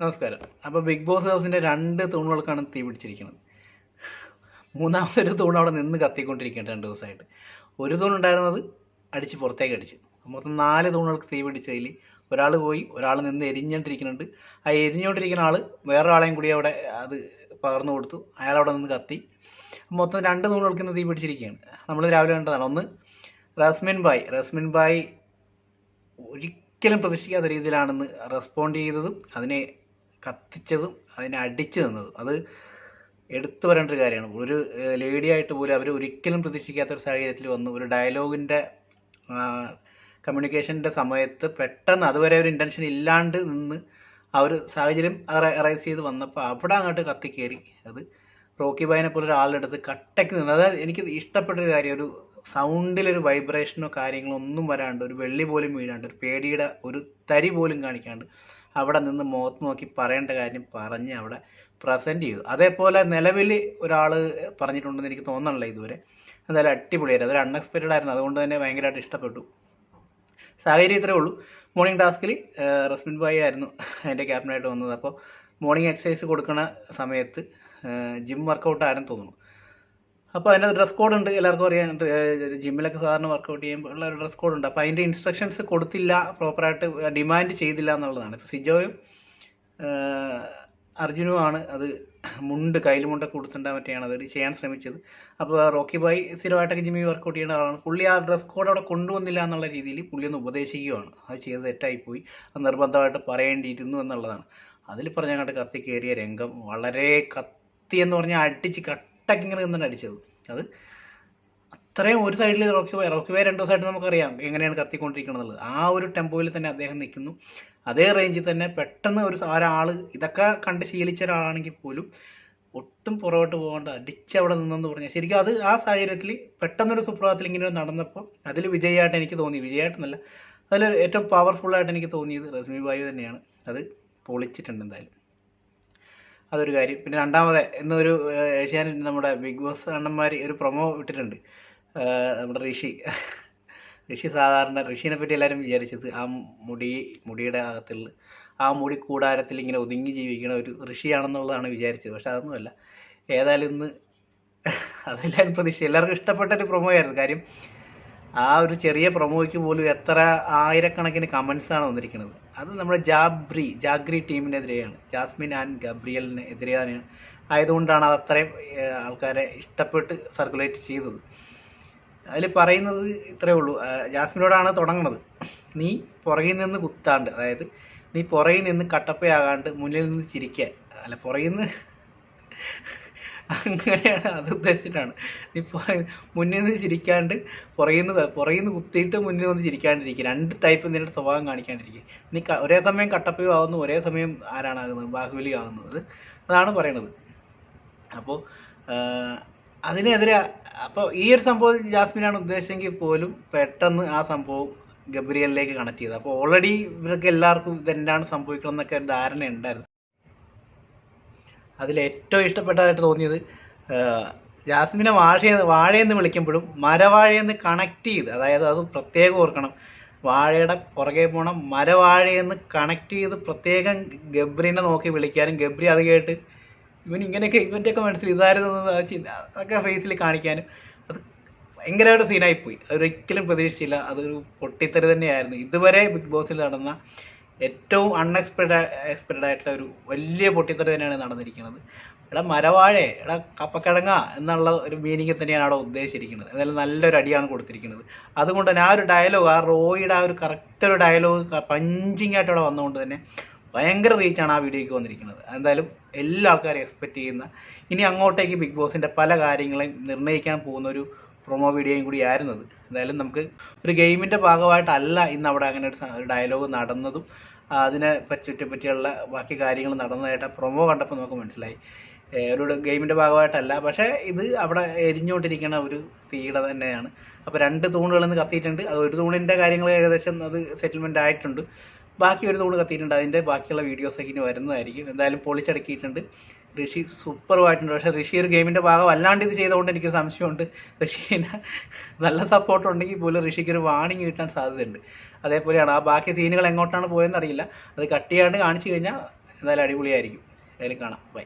നമസ്കാരം. അപ്പോൾ big boss ഹൗസിന്റെ രണ്ട് തൂണുകൾക്കാണ് തീ പിടിച്ചിരിക്കുന്നത്. മൂന്നാമതൊരു തൂൺ അവിടെ നിന്ന് കത്തിക്കൊണ്ടിരിക്കുകയാണ് രണ്ട് ദിവസമായിട്ട്. ഒരു തൂൺ ഉണ്ടായിരുന്നത് അടിച്ച് പുറത്തേക്ക് അടിച്ചു. മൊത്തം നാല് തൂണുകൾക്ക് തീ പിടിച്ചതിൽ ഒരാൾ പോയി ഒരാൾ നിന്ന് എരിഞ്ഞോണ്ടിരിക്കുന്നുണ്ട് ആ എരിഞ്ഞുകൊണ്ടിരിക്കുന്ന ആൾ വേറൊരാളെയും കൂടി അവിടെ അത് പകർന്നു കൊടുത്തു. അയാൾ അവിടെ നിന്ന് കത്തി. മൊത്തം രണ്ട് തൂണുകൾക്ക് ഇന്ന് തീ പിടിച്ചിരിക്കുകയാണ്. നമ്മൾ രാവിലെ കണ്ടതാണ്. ഒന്ന് റസ്മിൻ ബായ്. റസ്മിൻ ബായ് ഒരിക്കലും പ്രതീക്ഷിക്കാത്ത രീതിയിലാണെന്ന് റെസ്പോണ്ട് ചെയ്തതും അതിനെ കത്തിച്ചതും അതിനെ അടിച്ചു നിന്നതും. അത് എടുത്തു പറയേണ്ട ഒരു കാര്യമാണ്. ഒരു ലേഡി ആയിട്ട് പോലും അവർ ഒരിക്കലും പ്രതീക്ഷിക്കാത്ത ഒരു സാഹചര്യത്തിൽ വന്നു. ഒരു ഡയലോഗിന്റെ കമ്മ്യൂണിക്കേഷന്റെ സമയത്ത് പെട്ടെന്ന് അതുവരെ ഒരു ഇന്റൻഷൻ ഇല്ലാണ്ട് നിന്ന് ആ ഒരു സാഹചര്യം അറൈസ് ചെയ്ത് വന്നപ്പോൾ അവിടെ അങ്ങോട്ട് കത്തിക്കേറി. അത് റോക്കി ബായിനെ പോലെ ഒരാളുടെ അടുത്ത് കട്ടയ്ക്ക് നിന്ന്. അതായത് എനിക്ക് ഇഷ്ടപ്പെട്ടൊരു കാര്യം ഒരു സൗണ്ടിലൊരു വൈബ്രേഷനോ കാര്യങ്ങളോ ഒന്നും വരാണ്ട് ഒരു വെള്ളി പോലും വീഴാണ്ട് ഒരു പേടിയുടെ ഒരു തരി പോലും കാണിക്കാണ്ട് അവിടെ നിന്ന് മുഖത്ത് നോക്കി പറയേണ്ട കാര്യം പറഞ്ഞ് അവിടെ പ്രസന്റ് ചെയ്തു. അതേപോലെ നിലവിൽ ഒരാൾ പറഞ്ഞിട്ടുണ്ടെന്ന് എനിക്ക് തോന്നണില്ല ഇതുവരെ. എന്തായാലും അടിപൊളിയായിരുന്നു. അതൊരു അൺഎക്സ്പെക്റ്റഡ് ആയിരുന്നു. അതുകൊണ്ട് തന്നെ ഭയങ്കരമായിട്ട് ഇഷ്ടപ്പെട്ടു. സാഹചര്യം ഇത്രേ ഉള്ളൂ. മോർണിംഗ് ടാസ്കിൽ റസ്മിൻ ബായി ആയിരുന്നു അതിന്റെ ക്യാപ്റ്റനായിട്ട് വന്നത്. അപ്പോൾ മോർണിംഗ് എക്സസൈസ് കൊടുക്കുന്ന സമയത്ത് ജിം വർക്കൗട്ട് ആയിരുന്നു തോന്നുന്നു. അപ്പോൾ അതിന്റെ ഡ്രസ് കോഡ് ഉണ്ട് എല്ലാവർക്കും അറിയാം. ജിമ്മിലൊക്കെ സാധാരണ വർക്കൗട്ട് ചെയ്യുമ്പോൾ ഉള്ള ഒരു ഡ്രസ് കോഡ് ഉണ്ട്. അപ്പോൾ അതിന്റെ ഇൻസ്ട്രക്ഷൻസ് കൊടുത്തില്ല പ്രോപ്പറായിട്ട് ഡിമാൻഡ് ചെയ്തില്ല എന്നുള്ളതാണ്. ഇപ്പോൾ സിജോയും അർജുനുമാണ് അത് മുണ്ട് കയ്യിൽ മുണ്ടൊക്കെ കൊടുത്തിട്ടാൻ പറ്റിയാണ് അത് ചെയ്യാൻ ശ്രമിച്ചത്. അപ്പോൾ റോക്കി ബായ് സ്ഥിരമായിട്ടൊക്കെ ജിമ്മി വർക്കൗട്ട് ചെയ്യുന്ന ആളാണ്. പുള്ളി ആ ഡ്രസ് കോഡ് അവിടെ കൊണ്ടുവന്നില്ല എന്നുള്ള രീതിയിൽ പുള്ളി ഒന്ന് ഉപദേശിക്കുകയാണ്. അത് ചെയ്ത് തെറ്റായിപ്പോയി. അത് നിർബന്ധമായിട്ട് പറയേണ്ടിയിരുന്നു എന്നുള്ളതാണ്. അതിൽ പറഞ്ഞങ്ങോട്ട് കത്തി കയറിയ രംഗം വളരെ കത്തി എന്ന് പറഞ്ഞാൽ അടിച്ച് കട്ടക്ക് ഇങ്ങനെ നിന്നാണ് അടിച്ചത്. അത് അത്രയും ഒരു സൈഡിൽ റോക്കി വേ റോക്കി വേ രണ്ട് ദിവസമായിട്ട് നമുക്കറിയാം എങ്ങനെയാണ് കത്തിക്കൊണ്ടിരിക്കുന്നത് ആ ഒരു ടെമ്പോയിൽ തന്നെ അദ്ദേഹം നിൽക്കുന്നു. അതേ റേഞ്ചിൽ തന്നെ പെട്ടെന്ന് ഒരു ഒരാൾ ഇതൊക്കെ കണ്ട് ശീലിച്ച ഒരാളാണെങ്കിൽ പോലും ഒട്ടും പുറകോട്ട് പോകേണ്ട അടിച്ച് അവിടെ നിന്നെന്ന് പറഞ്ഞാൽ ശരിക്കും അത് ആ സാഹചര്യത്തിൽ പെട്ടെന്നൊരു സുപ്രഭാതത്തിൽ ഇങ്ങനെ നടന്നപ്പോൾ അതിൽ വിജയമായിട്ട് എനിക്ക് തോന്നി. വിജയമായിട്ടെന്നല്ല അതിൽ ഏറ്റവും പവർഫുള്ളായിട്ട് എനിക്ക് തോന്നിയത് റസ്മി ബായു തന്നെയാണ്. അത് പൊളിച്ചിട്ടുണ്ട് എന്തായാലും. അതൊരു കാര്യം. പിന്നെ രണ്ടാമത് ഇന്നൊരു ഏഷ്യാനെറ്റ് നമ്മുടെ ബിഗ് ബോസ് അണ്ണന്മാർ ഒരു പ്രൊമോ ഇട്ടിട്ടുണ്ട്. നമ്മുടെ ഋഷി. ഋഷി സാധാരണ ഋഷിനെ പറ്റി എല്ലാവരും വിചാരിച്ചത് ആ മുടി മുടിയുടെ അകത്തുള്ള ആ മുടി കൂടാരത്തിൽ ഇങ്ങനെ ഒതുങ്ങി ജീവിക്കുന്ന ഒരു ഋഷിയാണെന്നുള്ളതാണ് വിചാരിച്ചത്. പക്ഷെ അതൊന്നുമല്ല ഏതായാലും ഇന്ന് അതെല്ലാവരും പ്രതീക്ഷിച്ചു. എല്ലാവർക്കും ഇഷ്ടപ്പെട്ട ഒരു പ്രൊമോ ആയിരുന്നു. കാര്യം ആ ഒരു ചെറിയ പ്രൊമോയ്ക്ക് പോലും എത്ര ആയിരക്കണക്കിന് കമൻസ് ആണ് വന്നിരിക്കുന്നത്. അത് നമ്മുടെ ജാബ്രി ജാഗ്രി ടീമിനെതിരെയാണ്. ജാസ്മിൻ ആൻഡ് ഗബ്രിയലിന് എതിരെയാണ് ആയതുകൊണ്ടാണ് അത് അത്രയും ആൾക്കാരെ ഇഷ്ടപ്പെട്ട് സർക്കുലേറ്റ് ചെയ്തത്. അതിൽ പറയുന്നത് ഇത്രയേ ഉള്ളൂ. ജാസ്മിനോടാണ് തുടങ്ങുന്നത് നീ പുറകിൽ നിന്ന് കുത്താണ്ട് അതായത് നീ പുറകിൽ നിന്ന് കട്ടപ്പയാകാണ്ട് മുന്നിൽ നിന്ന് ചിരിക്കാൻ. അല്ല പുറകിൽ നിന്ന് അങ്ങനെയാണ് അത് ഉദ്ദേശിച്ചിട്ടാണ്. നീ മുന്നിൽ നിന്ന് ചിരിക്കാണ്ട് പുറകിൽ നിന്ന് കുത്തിയിട്ട് മുന്നിൽ വന്ന് ചിരിക്കാണ്ടിരിക്കുക. രണ്ട് ടൈപ്പ് നിന്റെ സ്വഭാവം കാണിക്കാണ്ടിരിക്കുക. നീ ഒരേ സമയം കട്ടപ്പയും ആവുന്നു ഒരേ സമയം ആരാണാകുന്നത് ബാഹുബലി ആകുന്നത് അതാണ് പറയണത്. അപ്പോൾ അതിനെതിരെ അപ്പോൾ ഈ ഒരു സംഭവം ജാസ്മിനാണ് ഉദ്ദേശിച്ചെങ്കിൽ പോലും പെട്ടെന്ന് ആ സംഭവം ഗബ്രിയലിലേക്ക് കണക്ട് ചെയ്തത്. അപ്പോൾ ഓൾറെഡി ഇവർക്ക് എല്ലാവർക്കും ഇതെന്താണ് സംഭവിക്കണം എന്നൊക്കെ ഒരു ധാരണ ഉണ്ടായിരുന്നു അതിൽ ഏറ്റവും ഇഷ്ടപ്പെട്ടതായിട്ട് തോന്നിയത് ജാസ്മിനെ വാഴ വാഴയെന്ന് വിളിക്കുമ്പോഴും മരവാഴയെന്ന് കണക്ട് ചെയ്ത് അതായത് അത് പ്രത്യേകം ഓർക്കണം വാഴയുടെ പുറകെ പോകണം മരവാഴയെന്ന് കണക്ട് ചെയ്ത് പ്രത്യേകം ഗബ്രിനെ നോക്കി വിളിക്കാനും ഗബ്രി അത് കേട്ട് ഇവൻ ഇങ്ങനെയൊക്കെ ഇവന്റെയൊക്കെ മനസ്സിൽ ഇതായിരുന്നു അതൊക്കെ ഫേസിൽ കാണിക്കാനും അത് ഭയങ്കരമായിട്ട് സീനായിപ്പോയി അതൊരിക്കലും പ്രതീക്ഷിച്ചില്ല അതൊരു പൊട്ടിത്തെറി തന്നെയായിരുന്നു. ഇതുവരെ ബിഗ് ബോസിൽ നടന്ന ഏറ്റവും അൺഎക്സ്പെക്റ്റഡ് എക്സ്പെക്ടഡ് ആയിട്ടുള്ള ഒരു വലിയ പൊട്ടിത്തെറി തന്നെയാണ് നടന്നിരിക്കുന്നത്. എടാ മരവാഴേ എടാ കപ്പക്കിഴങ്ങ എന്നുള്ള ഒരു മീനിങ് തന്നെയാണ് അവിടെ ഉദ്ദേശിച്ചിരിക്കുന്നത്. എന്തായാലും നല്ലൊരു അടിയാണ് കൊടുത്തിരിക്കുന്നത്. അതുകൊണ്ട് തന്നെ ആ ഒരു ഡയലോഗ് ആ റോയുടെ ആ ഒരു കറക്റ്റ് ഒരു ഡയലോഗ് പഞ്ചിങ് ആയിട്ട് അവിടെ വന്നുകൊണ്ട് തന്നെ ഭയങ്കര റീച്ചാണ് ആ വീഡിയോയ്ക്ക് വന്നിരിക്കുന്നത്. എന്തായാലും എല്ലാ ആൾക്കാരും എക്സ്പെക്റ്റ് ചെയ്യുന്ന ഇനി അങ്ങോട്ടേക്ക് ബിഗ് ബോസിന്റെ പല കാര്യങ്ങളെയും നിർണയിക്കാൻ പോകുന്ന ഒരു പ്രൊമോ വീഡിയോയും കൂടി ആയിരുന്നത്. എന്തായാലും നമുക്ക് ഒരു ഗെയിമിന്റെ ഭാഗമായിട്ടല്ല ഇന്ന് അവിടെ അങ്ങനെ ഒരു ഡയലോഗ് നടന്നതും അതിനെ ചുറ്റിപ്പറ്റിയുള്ള ബാക്കി കാര്യങ്ങൾ നടന്നതായിട്ട് പ്രൊമോ കണ്ടപ്പോൾ നമുക്ക് മനസ്സിലായി. ഒരു ഗെയിമിന്റെ ഭാഗമായിട്ടല്ല പക്ഷേ ഇത് അവിടെ എരിഞ്ഞുകൊണ്ടിരിക്കുന്ന ഒരു തീയുടെ തന്നെയാണ്. അപ്പോൾ രണ്ട് തൂണുകളിൽ നിന്ന് കത്തിയിട്ടുണ്ട്. അത് ഒരു തൂണിന്റെ കാര്യങ്ങൾ ഏകദേശം അത് സെറ്റിൽമെന്റ് ആയിട്ടുണ്ട്. ബാക്കി ഒരു തൂണ് കത്തിയിട്ടുണ്ട്. അതിന്റെ ബാക്കിയുള്ള വീഡിയോസൊക്കെ ഇനി വരുന്നതായിരിക്കും. എന്തായാലും പൊളിച്ചടക്കിയിട്ടുണ്ട്. ഋഷി സൂപ്പറുമായിട്ടുണ്ട് പക്ഷേ ഋഷി ഒരു ഗെയിമിന്റെ ഭാഗം അല്ലാണ്ട് ഇത് ചെയ്തുകൊണ്ട് എനിക്ക് സംശയമുണ്ട്. ഋഷിന് നല്ല സപ്പോർട്ട് ഉണ്ടെങ്കിൽ പോലും ഋഷിക്ക് ഒരു വാണിംഗ് കിട്ടാൻ സാധ്യതയുണ്ട്. അതേപോലെയാണ് ആ ബാക്കി സീനുകൾ എങ്ങോട്ടാണ് പോയതെന്ന് അറിയില്ല. അത് കട്ട് ചെയ്യാണ്ട് കാണിച്ചു കഴിഞ്ഞാൽ എന്തായാലും അടിപൊളിയായിരിക്കും. എന്തായാലും കാണാം. ബൈ